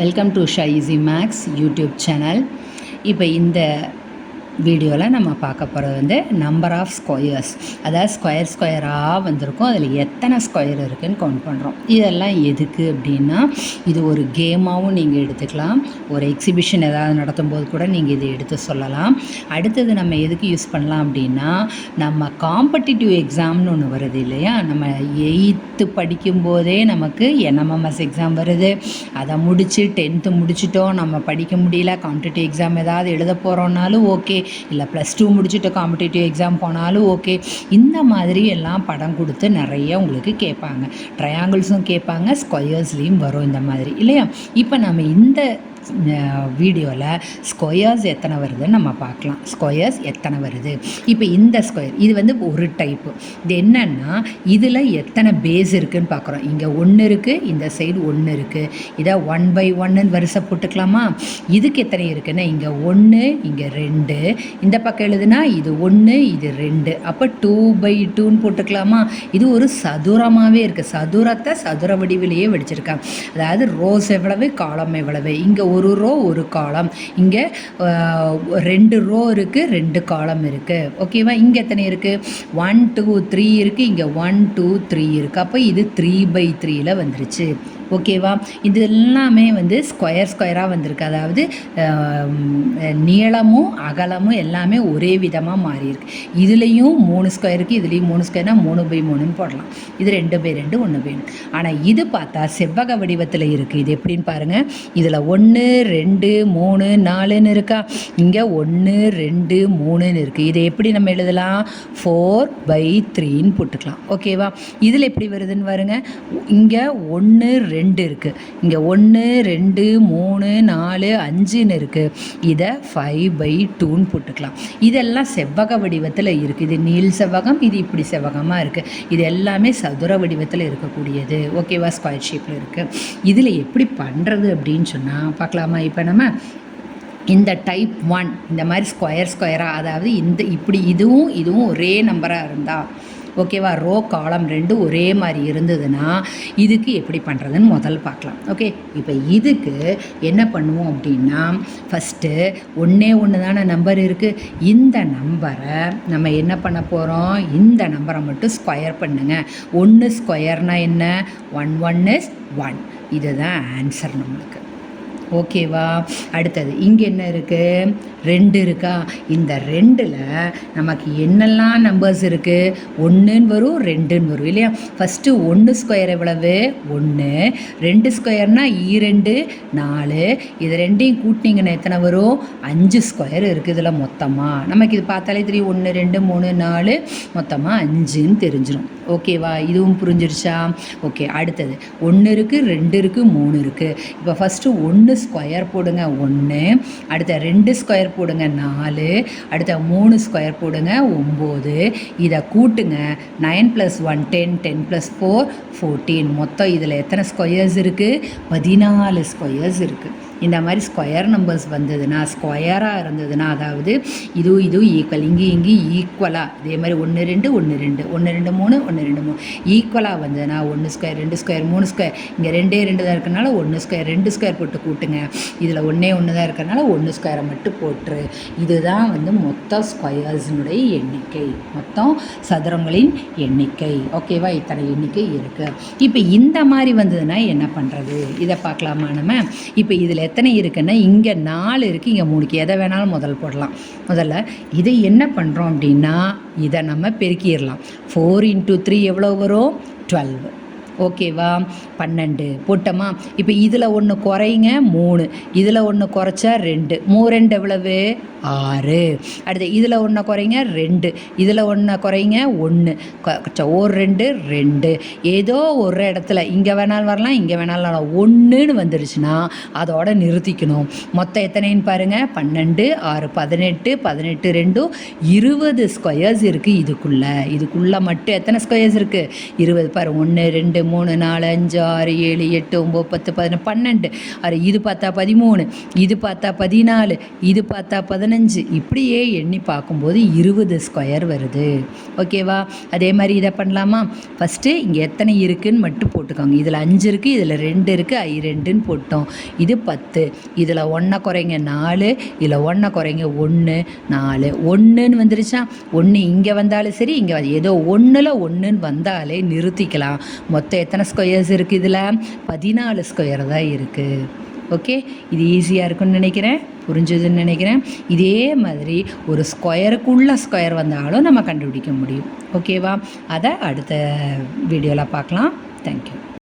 Welcome to Sha easy maths YouTube channel இப்போ இந்த வீடியோவில் நம்ம பார்க்க போகிறது வந்து நம்பர் ஆஃப் ஸ்கொயர்ஸ் அதாவது ஸ்கொயர் ஸ்கொயராக வந்திருக்கும். அதில் எத்தனை ஸ்கொயர் இருக்குதுன்னு கவுண்ட் பண்ணுறோம் இதெல்லாம் எதுக்கு அப்படின்னா இது ஒரு கேமாகவும் நீங்கள் எடுத்துக்கலாம். ஒரு எக்ஸிபிஷன் ஏதாவது நடத்தும் போது கூட நீங்கள் இதை எடுத்து சொல்லலாம். அடுத்தது நம்ம எதுக்கு யூஸ் பண்ணலாம் அப்படின்னா நம்ம காம்படிட்டிவ் எக்ஸாம்னு ஒன்று வருது இல்லையா? நம்ம எயித்து படிக்கும்போதே நமக்கு என்எம்எம்எஸ் எக்ஸாம் வருது. அதை முடித்து டென்த்து முடிச்சிட்டோம். நம்ம படிக்க முடியல. காம்படிட்டிவ் எக்ஸாம் ஏதாவது எழுத போகிறோன்னாலும் ஓகே இல்லை ப்ளஸ் டூ முடிச்சுட்டு காம்படிட்டிவ் எக்ஸாம் போனாலும் ஓகே இந்த மாதிரி எல்லாம் படம் கொடுத்து நிறைய உங்களுக்கு கேட்பாங்க. ட்ரையாங்கிள்ஸும் கேட்பாங்க ஸ்கொயர்ஸ்லேயும் வரும் இந்த மாதிரி இல்லையா? இப்போ நம்ம இந்த வீடியோவில் ஸ்கொயர்ஸ் எத்தனை வருதுன்னு நம்ம பார்க்கலாம். ஸ்கொயர்ஸ் எத்தனை வருது? இப்போ இந்த ஸ்கொயர் இது வந்து ஒரு டைப்பு இது என்னென்னா இதில் எத்தனை பேஸ் இருக்குதுன்னு பார்க்குறோம். இங்கே ஒன்று இருக்குது இந்த சைடு ஒன்று இருக்குது இதை ஒன் பை ஒன்னுன்னு வரிசை போட்டுக்கலாமா? இதுக்கு எத்தனை இருக்குன்னா இங்கே ஒன்று இங்கே ரெண்டு. இந்த பக்கம் எழுதுனா இது ஒன்று இது ரெண்டு. அப்போ டூ பை டூன்னு போட்டுக்கலாமா? இது ஒரு சதுரமாகவே இருக்குது சதுரத்தை சதுர வடிவிலேயே வடிச்சிருக்காங்க. அதாவது ரோஸ் எவ்வளவு காலம் எவ்வளவு. இங்கே ஒரு ரோ ஒரு காலம். இங்கே ரெண்டு ரோ இருக்குது ரெண்டு காலம் இருக்குது ஓகேவா இங்கே எத்தனை இருக்குது ஒன் டூ த்ரீ இருக்குது இங்கே ஒன் டூ த்ரீ இருக்குது அப்போ இது த்ரீ பை த்ரீயில் வந்துருச்சு. ஓகேவா? இது எல்லாமே வந்து ஸ்கொயர் ஸ்கொயராக வந்திருக்கு. அதாவது நீளமும் அகலமும் எல்லாமே ஒரே விதமாக மாறியிருக்கு. இதுலேயும் மூணு ஸ்கொயருக்கு இதுலேயும் மூணு ஸ்கொயர்னால் மூணு பை மூணுன்னு போடலாம். இது ரெண்டு பை ரெண்டு ஒன்று பை ஆனால் இது பார்த்தா செவ்வக வடிவத்தில் இருக்குது இது எப்படின்னு பாருங்கள் இதில் ஒன்று ரெண்டு மூணு நாலுன்னு இருக்கா? இங்கே ஒன்று ரெண்டு மூணுன்னு இருக்குது இதை எப்படி நம்ம எழுதலாம்? ஃபோர் பை த்ரீன்னு போட்டுக்கலாம். ஓகேவா? இதில் எப்படி வருதுன்னு பாருங்க. இங்கே ஒன்று ரெண்டு ரெண்டு இருக்குது இங்கே ஒன்று ரெண்டு மூணு நாலு அஞ்சுன்னு இருக்குது இதை ஃபைவ் பை டூன்னு போட்டுக்கலாம். இதெல்லாம் செவ்வக வடிவத்தில் இருக்குது இது நீள் செவ்வகம் இது இப்படி செவ்வகமாக இருக்குது இது எல்லாமே சதுர வடிவத்தில் இருக்கக்கூடியது. ஓகேவா ஸ்கொயர் ஷேப்பில் இருக்குது இதில் எப்படி பண்ணுறது அப்படின்னு சொன்னால் பார்க்கலாமா? இப்போ நம்ம இந்த டைப் ஒன் இந்த மாதிரி ஸ்கொயர் ஸ்கொயராக அதாவது இந்த இப்படி இதுவும் இதுவும் ஒரே நம்பராக இருந்தால் ஓகேவா? ரோ காலம் ரெண்டும் ஒரே மாதிரி இருந்ததுன்னா இதுக்கு எப்படி பண்ணுறதுன்னு முதல் பார்க்கலாம். ஓகே? இப்போ இதுக்கு என்ன பண்ணுவோம் அப்படின்னா ஃபஸ்ட்டு ஒன்றே ஒன்று தானே நம்பர் இருக்குது இந்த நம்பரை நம்ம என்ன பண்ண போகிறோம் இந்த நம்பரை மட்டும் ஸ்கொயர் பண்ணுங்கள் ஒன்று ஸ்கொயர்னால் என்ன? ஒன் ஒன் இஸ் ஒன் இதுதான் ஆன்சர் நம்மளுக்கு. ஓகேவா? அடுத்தது இங்கே என்ன இருக்குது ரெண்டு இருக்கா? இந்த ரெண்டில் நமக்கு என்னெல்லாம் நம்பர்ஸ் இருக்குது ஒன்றுன்னு வரும் ரெண்டுன்னு வரும் இல்லையா? ஃபஸ்ட்டு ஒன்று ஸ்கொயர் எவ்வளவு? ஒன்று ரெண்டு ஸ்கொயர்னால் ஈரெண்டு e நாலு. இது ரெண்டையும் கூட்டினீங்கன்னா எத்தனை வரும்? அஞ்சு ஸ்கொயர் இருக்குது இதில் மொத்தமாக நமக்கு இது பார்த்தாலே தெரியும் ஒன்று ரெண்டு மூணு நாலு. மொத்தமாக அஞ்சுன்னு தெரிஞ்சிடும் ஓகேவா? இதுவும் புரிஞ்சிருச்சா? ஓகே அடுத்தது. ஒன்று இருக்குது ரெண்டு இருக்குது மூணு இருக்குது இப்போ ஃபஸ்ட்டு ஒன்று ஸ்கொயர் போடுங்க. ஒன்று அடுத்த ரெண்டு ஸ்கொயர் போடுங்க நாலு அடுத்த மூணு ஸ்கொயர் போடுங்க ஒம்பது. இதை கூட்டுங்க. Nine plus one ten ten plus four fourteen மொத்தம் இதில் எத்தனை ஸ்கொயர்ஸ் இருக்குது பதினாலு ஸ்கொயர்ஸ் இருக்குது இந்த மாதிரி ஸ்கொயர் நம்பர்ஸ் வந்ததுன்னா ஸ்கொயராக இருந்ததுன்னா அதாவது இதுவும் இதுவும் ஈக்குவல் இங்கே இங்கே ஈக்குவலாக இதே மாதிரி ஒன்று ரெண்டு ஒன்று ரெண்டு ஒன்று ரெண்டு மூணு ஒன்று ரெண்டு மூணு ஈக்குவலாக வந்ததுன்னா ஒன்று ஸ்கொயர் ரெண்டு ஸ்கொயர் மூணு ஸ்கொயர் இங்கே ரெண்டே ரெண்டு தான் இருக்கிறனால ஒன்று ஸ்கொயர் ரெண்டு ஸ்கொயர் போட்டு கூட்டுங்க. இதில் ஒன்றே ஒன்று தான் இருக்கிறனால ஒன்று ஸ்கொயரை மட்டும் போட்டுரு. இதுதான் வந்து மொத்த ஸ்கொயர்ஸினுடைய எண்ணிக்கை. மொத்தம் சதுரங்களின் எண்ணிக்கை. ஓகேவா இத்தனை எண்ணிக்கை இருக்குது இப்போ இந்த மாதிரி வந்ததுன்னா என்ன பண்ணுறது இதை பார்க்கலாமா நம்ம? இப்போ இதில் எத்தனை இருக்குன்னா இங்கே நாலு இருக்குது இங்கே மூணுக்கு. எதை வேணாலும் முதல் போடலாம். முதல்ல இதை என்ன பண்ணுறோம் அப்படின்னா இதை நம்ம பெருக்கிடலாம். ஃபோர் இன்ட்டு த்ரீ எவ்வளோ வரும்? டுவெல் ஓகேவா? பன்னெண்டு. போட்டோமா? இப்போ இதில் ஒன்று குறைங்க மூணு. இதில் ஒன்று குறைச்சா ரெண்டு. மூ ரெண்டு எவ்வளவு? ஆறு. அடுத்து இதில் ஒன்று குறைங்க ரெண்டு. இதில் ஒன்று குறைங்க ஒன்று ஒரு ரெண்டு ரெண்டு. ஏதோ ஒரு இடத்துல இங்கே வேணாலும் வரலாம் இங்கே வேணாலும் வரலாம். ஒன்றுன்னு வந்துருச்சுன்னா அதோட நிறுத்திக்கணும். மொத்தம் எத்தனைன்னு பாருங்கள் பன்னெண்டு ஆறு பதினெட்டு பதினெட்டு ரெண்டும் இருபது ஸ்கொயர்ஸ் இருக்குது இதுக்குள்ளே. இதுக்குள்ளே மட்டும் எத்தனை ஸ்கொயர்ஸ் இருக்குது இருபது. பாரு ஒன்று ரெண்டு மூணு நாலு அஞ்சு ஆறு ஏழு எட்டு ஒம்பது பத்து பதினொன்று பன்னெண்டு. அது இது பார்த்தா பதிமூணு இது பார்த்தா பதினாலு இது பார்த்தா பதினஞ்சு. இப்படியே எண்ணி பார்க்கும்போது இருபது ஸ்கொயர் வருது. ஓகேவா அதே மாதிரி இதை பண்ணலாமா? ஃபஸ்ட்டு இங்கே எத்தனை இருக்குதுன்னு மட்டும் போட்டுக்கோங்க. இதில் அஞ்சு இருக்குது இதில் ரெண்டு இருக்குது ஐ ரெண்டுன்னு போட்டோம். இது பத்து இதில் ஒன்றை குறைங்க நாலு இதில் ஒன்றை குறைங்க ஒன்று நாலு. ஒன்றுன்னு வந்துருச்சா? ஒன்று இங்கே வந்தாலும் சரி இங்கே ஏதோ ஒன்றில் ஒன்றுன்னு வந்தாலே நிறுத்திக்கலாம். மொத்தம் எத்தனை ஸ்கொயர்ஸ் இருக்குது இதில்? பதினாலு ஸ்கொயர் தான் இருக்குது ஓகே இது ஈஸியாக இருக்கும்னு நினைக்கிறேன். புரிஞ்சுதுன்னு நினைக்கிறேன். இதே மாதிரி ஒரு ஸ்கொயருக்குள்ள ஸ்கொயர் வந்தாலும் நம்ம கண்டுபிடிக்க முடியும். ஓகேவா அதை அடுத்த வீடியோவில் பார்க்கலாம். தேங்க்யூ